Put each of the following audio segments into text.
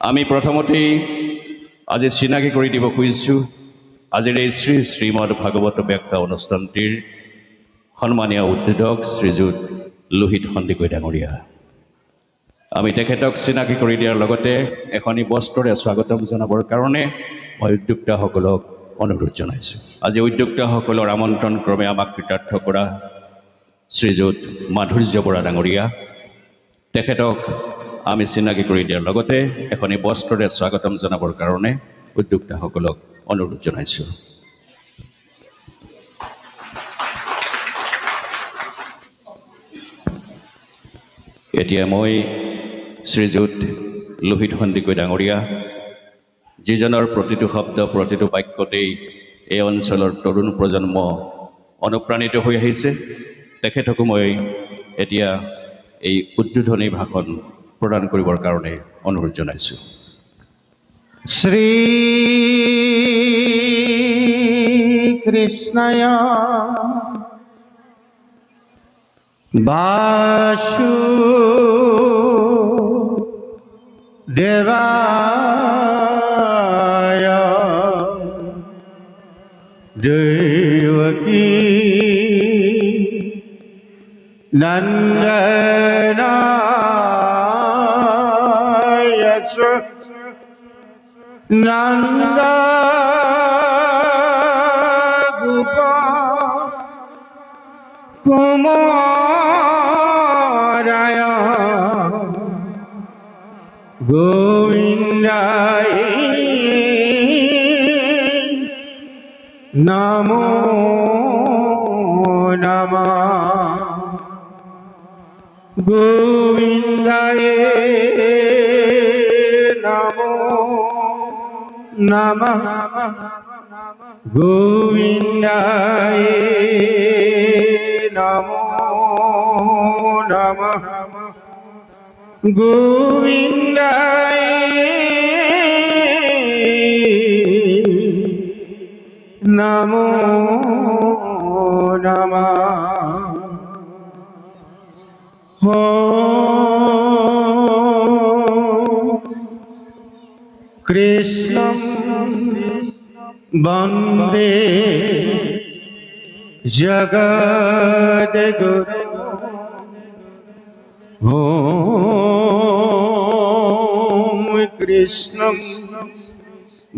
আমি প্ৰথমতেই আজি চিনাকি কৰি দিব খুজিছোঁ। আজিৰ এই শ্ৰী শ্ৰীমদ ভাগৱত ব্যাখ্যা অনুষ্ঠানটিৰ সন্মানীয় উদ্বোধক শ্ৰীযুত লোহিত সন্দিকৈ ডাঙৰীয়া। আমি তেখেতক চিনাকি কৰি দিয়াৰ লগতে এখনি বস্ত্ৰৰে স্বাগতম জনাবৰ কাৰণে মই উদ্যোক্তাসকলক অনুৰোধ জনাইছোঁ। আজি উদ্যোক্তাসকলৰ আমন্ত্ৰণ ক্ৰমে আমাক কৃতাৰ্থ কৰা শ্ৰীযুত মাধুৰ্য বৰা ডাঙৰীয়া। তেখেতক আমি চিনাকি কৰি দিয়াৰ লগতে এখনি বস্ত্ৰৰে স্বাগতম জনাবৰ কাৰণে উদ্যোক্তাসকলক অনুৰোধ জনাইছোঁ। এতিয়া মই শ্ৰীযুত লোহিত সন্দিকৈ ডাঙৰীয়া যিজনৰ প্ৰতিটো শব্দ প্ৰতিটো বাক্যতেই এই অঞ্চলৰ তৰুণ প্ৰজন্ম অনুপ্ৰাণিত হৈ আহিছে তেখেতকো মই এতিয়া এই উদ্বোধনী ভাষণ প্রদান করিবার কারণে অনুরোধ জানাইছো। শ্রী কৃষ্ণয় বাসু দেবায় দেবকী নন্দনা নন্দ কুমারায়। গোবিন্দায় নমো নমা। নমঃ গোবিন্দায় নমো নমঃ গোবিন্দায় নমো নমঃ কৃষ্ণ বন্দে জগদ গুরু কৃষ্ণ।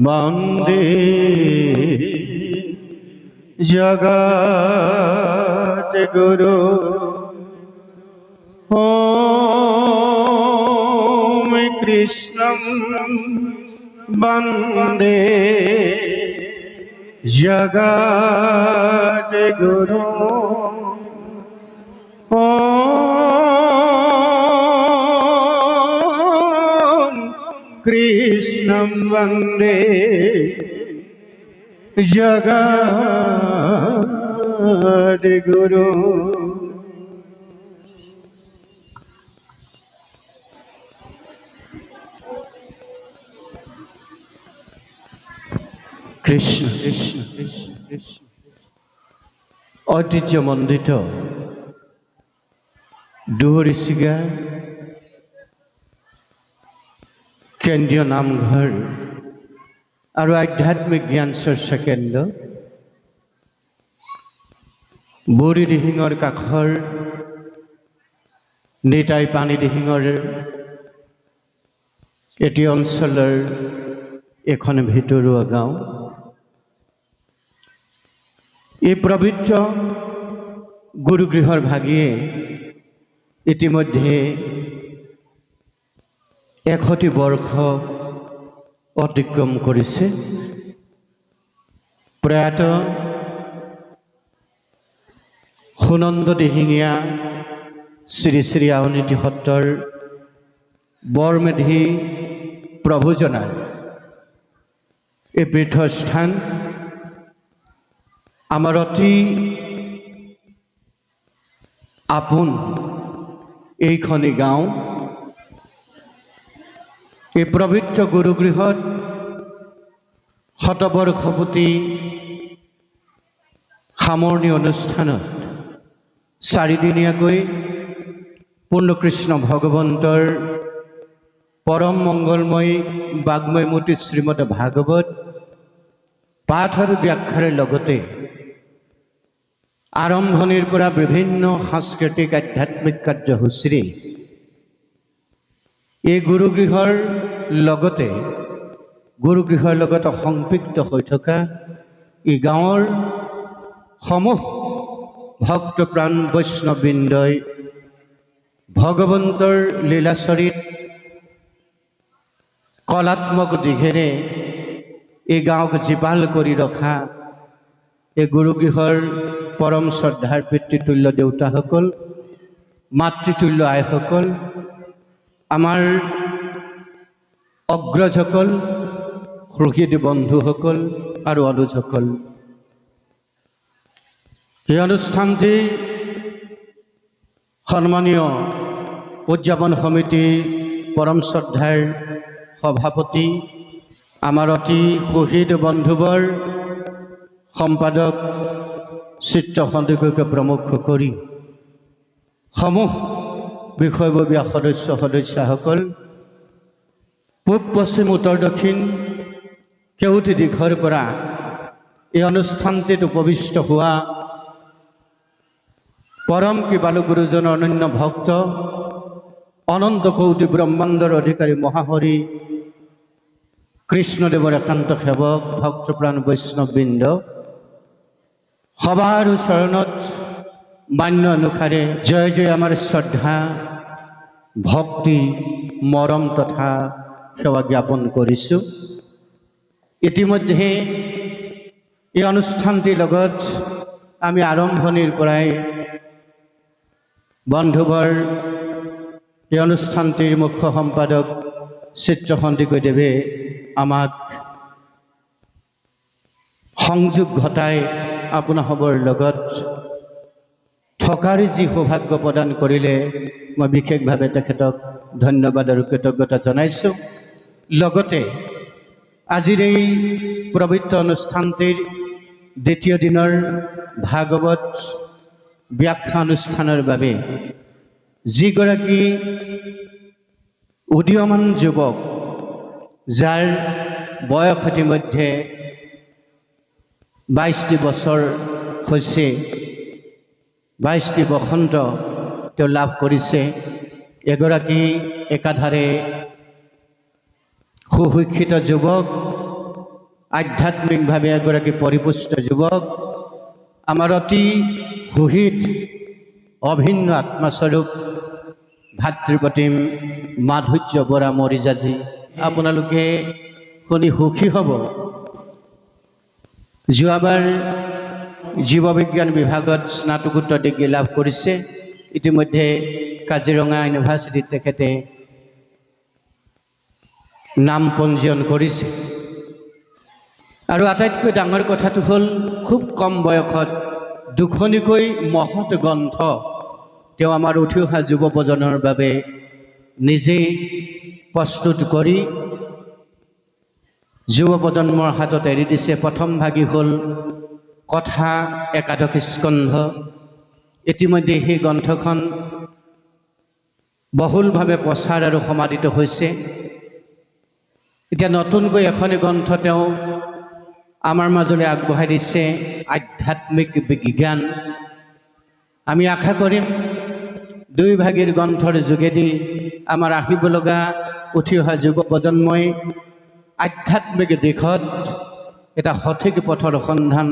বন্দে জগদ গুরু। কৃষ্ণ। বন্দে वन्दे जगद्गुरु ॐ कृष्णं वन्दे जगद्गुरु কৃষ্ণ। ঐতিহ্যমণ্ডিত দুহৰিচিগা কেন্দ্ৰীয় নামঘৰ আৰু আধ্যাত্মিক জ্ঞান চৰ্চা কেন্দ্ৰ বৰি দিহিঙৰ কাষৰ নিতাই পানী দিহিঙৰ এটি অঞ্চলৰ এখন ভিতৰুৱা গাঁও। এই পবিত্ৰ গুৰুগৃহৰ ভাগিয়ে ইতিমধ্যে এশটি বৰ্ষ অতিক্ৰম কৰিছে প্ৰয়াত সুনন্দ দিহিঙীয়া শ্ৰী শ্ৰী আউনীতি সত্ৰৰ বৰমেধি প্ৰভুজনাৰ এই পীঠস্থান আমাৰ অতি আপোন এইখনি গাঁও। এই পবিত্ৰ গুৰুগৃহত শতবৰ্ষপতি সামৰণি অনুষ্ঠানত চাৰিদিনীয়াকৈ পূৰ্ণকৃষ্ণ ভগৱন্তৰ পৰম মংগলময় বাগ্ময় মূৰ্তি শ্ৰীমদ ভাগৱত পাঠ আৰু ব্যাখ্যাৰ লগতে আৰম্ভণিৰ পৰা বিভিন্ন সাংস্কৃতিক আধ্যাত্মিক কাৰ্যসূচীৰে এই গুৰুগৃহৰ লগতে গুৰুগৃহৰ লগত সংপৃক্ত হৈ থকা এই গাঁৱৰ সমূহ ভক্তপ্ৰাণ বৈষ্ণৱবৃন্দই ভগৱন্তৰ লীলাচৰিত কলাত্মক দিশেৰে এই গাঁৱক জীপাল কৰি ৰখা এই গুৰুগৃহৰ পৰম শ্ৰদ্ধাৰ পিতৃতুল্য দেউতাসকল মাতৃতুল্য আইসকল আমাৰ অগ্ৰজসকল সুহৃদ বন্ধুসকল আৰু অনুজসকল। এই অনুষ্ঠানটিৰ সন্মানীয় উদযাপন সমিতিৰ পৰম শ্ৰদ্ধাৰ সভাপতি আমাৰ অতি সুহৃদ বন্ধুবৰ সম্পাদক চিত্ৰ সন্দিকৈকে প্ৰমুখ কৰি সমূহ বিষয়ববীয়া সদস্য সদস্যাসকল পূব পশ্চিম উত্তৰ দক্ষিণ কেউটি দিশৰ পৰা এই অনুষ্ঠানটিত উপবিষ্ট হোৱা পৰম কৃপালু গুৰুজনৰ অনন্য ভক্ত অনন্ত কৌটি ব্ৰহ্মাণ্ডৰ অধিকাৰী মহাহৰি কৃষ্ণদেৱৰ একান্ত সেৱক ভক্তপ্ৰাণ বৈষ্ণৱবৃন্দ সবাৰ চৰণত মান্য অনুসাৰে জয় জয় আমাৰ শ্ৰদ্ধা ভক্তি মৰম তথা সেৱা জ্ঞাপন কৰিছোঁ ইতিমধ্যে এই অনুষ্ঠানটিৰ লগত আমি আৰম্ভণিৰ পৰাই বন্ধুবৰ এই অনুষ্ঠানটিৰ মুখ্য সম্পাদক চিত্ৰ সন্দিকৈদেৱে আমাক সংযোগ ঘটাই আপোনাসৱৰ লগত থকাৰ যি সৌভাগ্য প্ৰদান কৰিলে, মই বিশেষভাৱে তেখেতক ধন্যবাদ আৰু কৃতজ্ঞতা জনাইছোঁ। লগতে, আজিৰ এই পবিত্ৰ অনুষ্ঠানটিৰ দ্বিতীয় দিনৰ ভাগৱত ব্যাখ্যা অনুষ্ঠানৰ বাবে যিগৰাকী উদীয়মান যুৱক, যাৰ বয়স ইতিমধ্যে বাইছটি বছৰ হৈছে বাইছটি বসন্ত তেওঁ লাভ কৰিছে। এগৰাকী একাধাৰে সুশিক্ষিত যুৱক আধ্যাত্মিকভাৱে এগৰাকী পৰিপুষ্ট যুৱক আমাৰ অতি সুহৃদ অভিন্ন আত্মাস্বৰূপ ভাতৃপ্ৰতিম মাধুৰ্য বৰা মৰিজাজী। আপোনালোকে শুনি সুখী হ'ব। যোৱাবাৰ জীৱবিজ্ঞান বিভাগত স্নাতকোত্তৰ ডিগ্ৰী লাভ কৰিছে। ইতিমধ্যে কাজিৰঙা ইউনিভাৰ্চিটিত তেখেতে নাম পঞ্জীয়ন কৰিছে। আৰু আটাইতকৈ ডাঙৰ কথাটো হ'ল খুব কম বয়সত দুখনিকৈ মহৎ গ্ৰন্থ তেওঁ আমাৰ উঠি অহা যুৱ প্ৰজন্মৰ বাবে নিজেই প্ৰস্তুত কৰি যুৱ প্ৰজন্মৰ হাতত এৰি দিছে প্ৰথম ভাগি হ'ল কথা একাদশ স্কন্ধ ইতিমধ্যে সেই গ্ৰন্থখন বহুলভাৱে প্ৰচাৰ আৰু সমাদিত হৈছে। এতিয়া নতুনকৈ এখনি গ্ৰন্থ তেওঁ আমাৰ মাজলৈ আগবঢ়াই দিছে, আধ্যাত্মিক বিজ্ঞান। আমি আশা কৰিম দুই ভাগিৰ গ্ৰন্থৰ যোগেদি আমাৰ আহিব লগা উঠি অহা যুৱ প্ৰজন্মই আধ্যাত্মিক দিশত এটা সঠিক পথৰ সন্ধান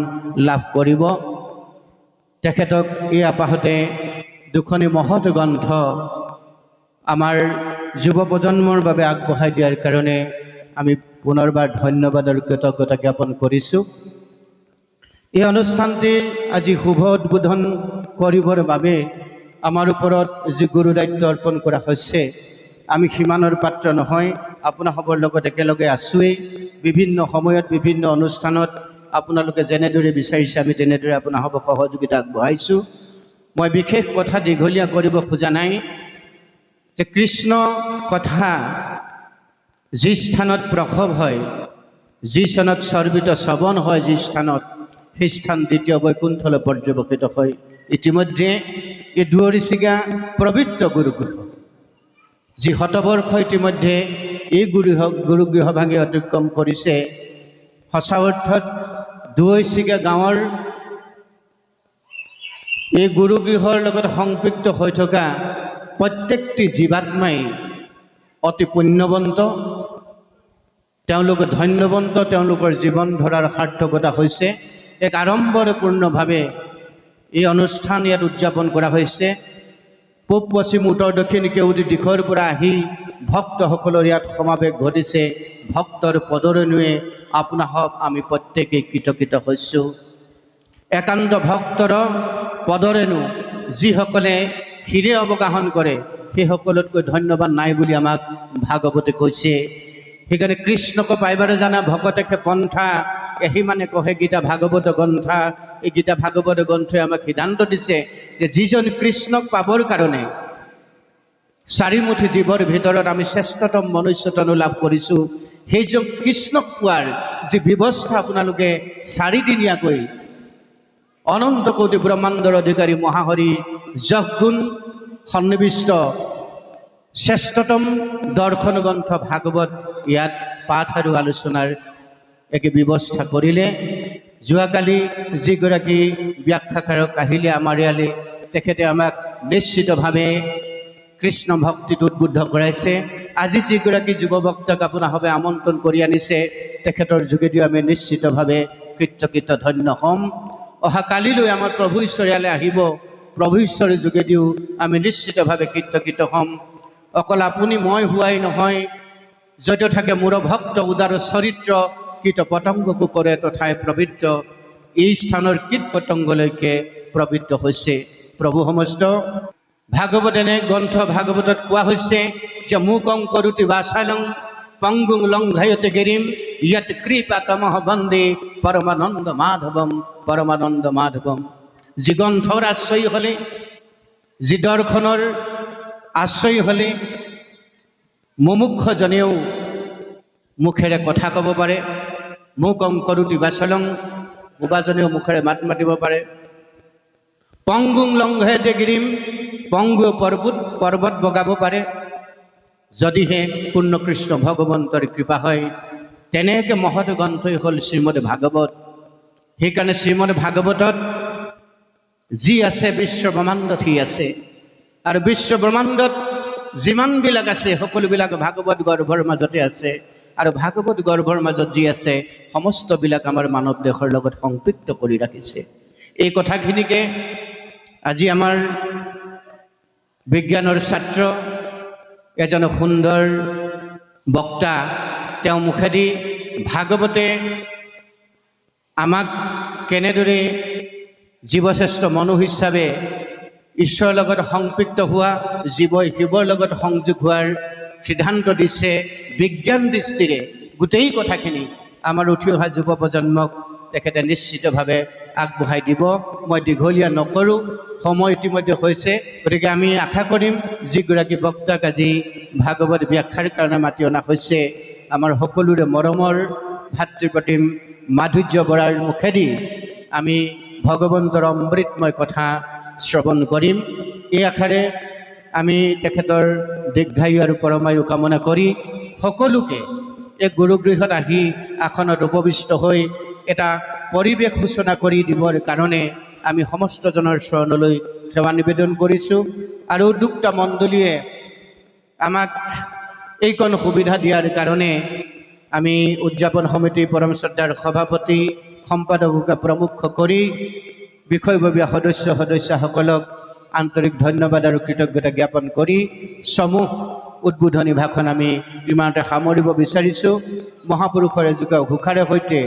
লাভ কৰিব। তেখেতক এই আপাহতে দুখনি মহৎ গ্ৰন্থ আমাৰ যুৱ প্ৰজন্মৰ বাবে আগবঢ়াই দিয়াৰ কাৰণে আমি পুনৰবাৰ ধন্যবাদ আৰু কৃতজ্ঞতা জ্ঞাপন কৰিছোঁ। এই অনুষ্ঠানটিৰ আজি শুভ উদ্বোধন কৰিবৰ বাবে আমাৰ ওপৰত যি গুৰু দায়িত্ব অৰ্পণ কৰা হৈছে আমি সিমানৰ পাত্ৰ নহয় আপোনাসৱৰ লগত একেলগে আছোঁৱেই। বিভিন্ন সময়ত বিভিন্ন অনুষ্ঠানত আপোনালোকে যেনেদৰে বিচাৰিছে আমি তেনেদৰে আপোনাসৱক সহযোগিতা আগবঢ়াইছোঁ। মই বিশেষ কথা দীঘলীয়া কৰিব খোজা নাই যে কৃষ্ণ কথা যি স্থানত প্ৰসৱ হয় যি স্থানত চৰ্বিত শ্ৰৱণ হয় যি স্থানত সেই স্থান দ্বিতীয় বৈকুণ্ঠলৈ পৰ্যবেক্ষিত হয়। ইতিমধ্যে এই দুৱৰী চিগা পবিত্ৰ গুৰুগৃহ। যি শতবৰ্ষ ইতিমধ্যে এই গুৰুহ গুৰুগৃহ ভাঙি অতিক্ৰম কৰিছে। সঁচা অৰ্থত দুৱৈচিগা গাঁৱৰ এই গুৰুগৃহৰ লগত সংপৃক্ত হৈ থকা প্ৰত্যেকটি জীৱাত্মাই অতি পুণ্যৱন্ত তেওঁলোক ধন্যৱন্ত তেওঁলোকৰ জীৱন ধৰাৰ সাৰ্থকতা হৈছে। এক আড়ম্বৰপূৰ্ণভাৱে এই অনুষ্ঠান ইয়াত উদযাপন কৰা হৈছে। পূব পশ্চিম উত্তৰ দক্ষিণ কেউটি দিশৰ পৰা আহি ভক্তসকলৰ ইয়াত সমাৱেশ ঘটিছে। ভক্তৰ পদৰণুৱে আপোনাসক আমি প্ৰত্যেকেই কৃতকৃত হৈছোঁ। একান্ত ভক্তৰ পদৰেণু যিসকলে ক্ষীৰে অৱগাহন কৰে সেইসকলতকৈ ধন্যবাদ নাই বুলি আমাক ভাগৱতে কৈছে। সেইকাৰণে কৃষ্ণক পাইবাৰে জানা ভকতেকে পন্থা এহি মানে কহে, গীতা ভাগৱত গ্ৰন্থা এই গীতা ভাগৱত গ্ৰন্থই আমাক সিদ্ধান্ত দিছে যে যিজন কৃষ্ণক পাবৰ কাৰণে চাৰিমুঠি জীৱৰ ভিতৰত আমি শ্ৰেষ্ঠতম মনুষ্যতনো লাভ কৰিছোঁ, সেইজন কৃষ্ণক পোৱাৰ যি ব্যৱস্থা আপোনালোকে চাৰিদিনীয়াকৈ অনন্ত কোটি ব্ৰহ্মাণ্ডৰ অধিকাৰী মহাহৰি যগুণ সন্নিৱিষ্ট শ্ৰেষ্ঠতম দৰ্শন গ্ৰন্থ ভাগৱত ইয়াত পাঠ আৰু আলোচনাৰ একে ব্যৱস্থা কৰিলে যোৱাকালি যিগৰাকী ব্যাখ্যাকাৰক আহিলে আমাৰ ইয়ালৈ, তেখেতে আমাক নিশ্চিতভাৱে কৃষ্ণ ভক্তিত উদ্বুদ্ধ কৰাইছে। আজি যিগৰাকী যুৱ ভক্তক আপোনাভাৱে আমন্ত্ৰণ কৰি আনিছে, তেখেতৰ যোগেদিও আমি নিশ্চিতভাৱে কৃতকৃত ধন্য হ'ম। অহা কালিলৈ আমাৰ প্ৰভু ঈশ্বৰ ইয়ালৈ আহিব। প্ৰভু ঈশ্বৰৰ যোগেদিও আমি নিশ্চিতভাৱে কৃতকৃত হ'ম। অকল আপুনি মই হোৱাই নহয় য'ত থাকে মোৰ ভক্ত উদাৰ চৰিত্ৰ কীট পতংগকো কৰে তথাই পবিত্ৰ এই স্থানৰ কীট পতংগলৈকে পবিত্ৰ হৈছে প্ৰভু সমস্ত ভাগৱত এনে গ্ৰন্থ ভাগৱতত কোৱা হৈছে যে মুকং কৰোতি বাচালং পংগুং লংঘয়তে গিৰিম ইয়াত কৃপা তমহ বন্দে পৰমানন্দ মাধৱম পৰমানন্দ মাধৱম যি গ্ৰন্থৰ আশ্ৰয় হ'লে, যি দৰ্শনৰ আশ্ৰয় হ'লে, মুমুক্ষজনেও মুখেৰে কথা ক'ব পাৰে। মুকং কৰোতি বাচলং বোবাজনেও মুখেৰে মাত মাতিব পাৰে। পংগুং লংঘয়তে গিৰিম পংগু পৰ্বত পৰ্বত বগাব পাৰে। যদিহে পূৰ্ণকৃষ্ণ ভগৱন্তৰ কৃপা হয়, তেনেকৈ মহৎ গ্ৰন্থই হ'ল শ্ৰীমদ ভাগৱত। সেইকাৰণে শ্ৰীমদ ভাগৱতত যি আছে, বিশ্ব ব্ৰহ্মাণ্ডত সি আছে। আৰু বিশ্ব ব্ৰহ্মাণ্ডত যিমানবিলাক আছে, সকলোবিলাক ভাগৱত গৰ্ভৰ মাজতে আছে। আৰু ভাগৱত গৰ্ভৰ মাজত যি আছে, সমস্তবিলাক আমাৰ মানৱ দেশৰ লগত সংপৃক্ত কৰি ৰাখিছে। এই কথাখিনিকে আজি আমাৰ বিজ্ঞানৰ ছাত্ৰ, এজন সুন্দৰ বক্তা, তেওঁ মুখেদি ভাগৱতে আমাক কেনেদৰে জীৱশ্ৰেষ্ঠ মনুহ হিচাপে, ঈশ্বৰৰ লগত সংপৃক্ত হোৱা জীৱই শিৱৰ লগত সংযোগ হোৱাৰ সিদ্ধান্ত দিছে, বিজ্ঞান দৃষ্টিৰে গোটেই কথাখিনি আমাৰ উঠি অহা যুৱ প্ৰজন্মক তেখেতে নিশ্চিতভাৱে আগবঢ়াই দিব। মই দীঘলীয়া নকৰোঁ, সময় ইতিমধ্যে হৈছে। গতিকে আমি আশা কৰিম, যিগৰাকী বক্তাক আজি ভাগৱত ব্যাখ্যাৰ কাৰণে মাতি অনা হৈছে, আমাৰ সকলোৰে মৰমৰ ভাতৃপ্ৰতিম মাধুৰ্য বৰাৰ মুখেদি আমি ভগৱন্তৰ অমৃতময় কথা শ্ৰৱণ কৰিম। এই আশাৰে আমি তেখেতৰ দীৰ্ঘায়ু আৰু পৰমায়ু কামনা কৰি সকলোকে এই গুৰুগৃহত আহি আসনত উপবিষ্ট হৈ এটা পৰিৱেশ সূচনা কৰি দিবৰ কাৰণে আমি সমস্তজনৰ চৰণলৈ সেৱা নিবেদন কৰিছোঁ আৰু উদ্যোক্তা মণ্ডলীয়ে আমাক এইকণ সুবিধা দিয়াৰ কাৰণে আমি উদযাপন সমিতিৰ পৰম শ্ৰদ্ধাৰ সভাপতি সম্পাদককে প্ৰমুখ কৰি বিষয়ববীয়া সদস্য, সদস্যসকলক আন্তৰিক ধন্যবাদ আৰু কৃতজ্ঞতা জ্ঞাপন কৰি সমূহ উদ্বোধনী ভাষণ আমি ইমানতে সামৰিব বিচাৰিছোঁ। মহাপুৰুষৰ এযোগে ঘোষাৰে সৈতে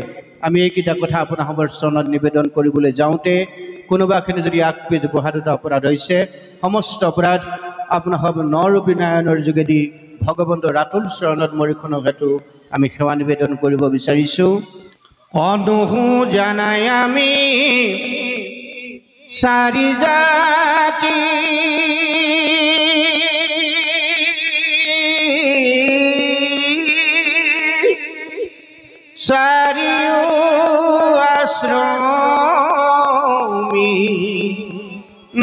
আমি এইকেইটা কথা আপোনাসমৰ চৰণত নিবেদন কৰিবলৈ যাওঁতে কোনোবাখিনি যদি আগ পিছ বঢ়াটোত অপৰাধ হৈছে, সমস্ত অপৰাধ আপোনাসৱ নৰূপী নাৰায়ণৰ যোগেদি ভগৱন্ত ৰাতুল চৰণত মৰিখনক হেতু আমি সেৱা নিবেদন কৰিব বিচাৰিছোঁ। অনুহু জানাই আমি চাৰি জাতি চাৰিও আশ্ৰমী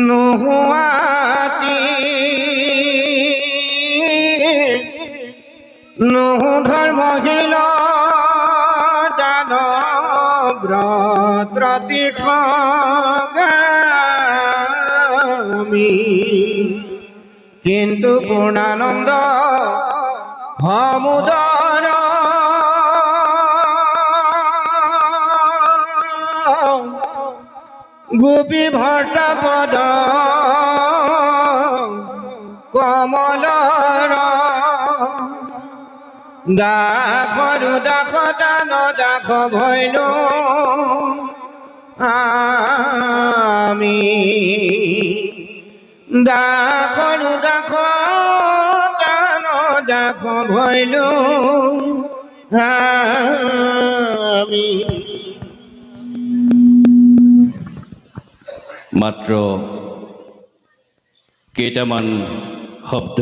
নোহোৱাতি নহধর মহিলা দানব তীর্থ কিন্তু পূর্ণানন্দ সমুদর গোপী ভট্টা দান দাস ভৈলো। আমি ভৈলো। আমি মাত্ৰ কেইটামান শব্দ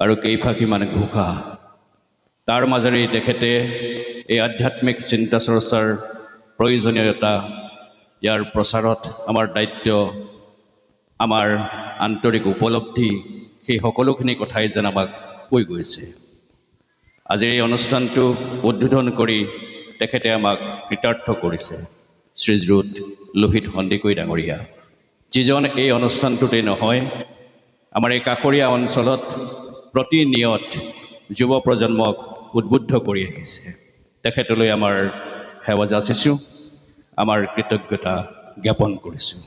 আৰু কেইফাঁকিমান ঘোষা। তাৰ মাজেৰে তেখেতে এই আধ্যাত্মিক চিন্তা চৰ্চাৰ প্ৰয়োজনীয়তা ইয়াৰ প্ৰচাৰত আমাৰ দায়িত্ব আমাৰ আন্তৰিক উপলব্ধি সেই সকলোখিনি কথাই যেন আমাক কৈ গৈছে। আজিৰ এই অনুষ্ঠানটো উদ্বোধন কৰি তেখেতে আমাক কৃতাৰ্থ কৰিছে। শ্ৰীযুত লোহিত সন্দিকৈ ডাঙৰীয়া। যিজন এই অনুষ্ঠানটোতেই নহয় আমাৰ এই কাষৰীয়া অঞ্চলত প্ৰতিনিয়ত যুৱ প্ৰজন্মক উদ্বুদ্ধ কৰি আহিছে। তেখেতলৈ আমাৰ সেৱা যাচিছোঁ আমাৰ কৃতজ্ঞতা জ্ঞাপন কৰিছোঁ।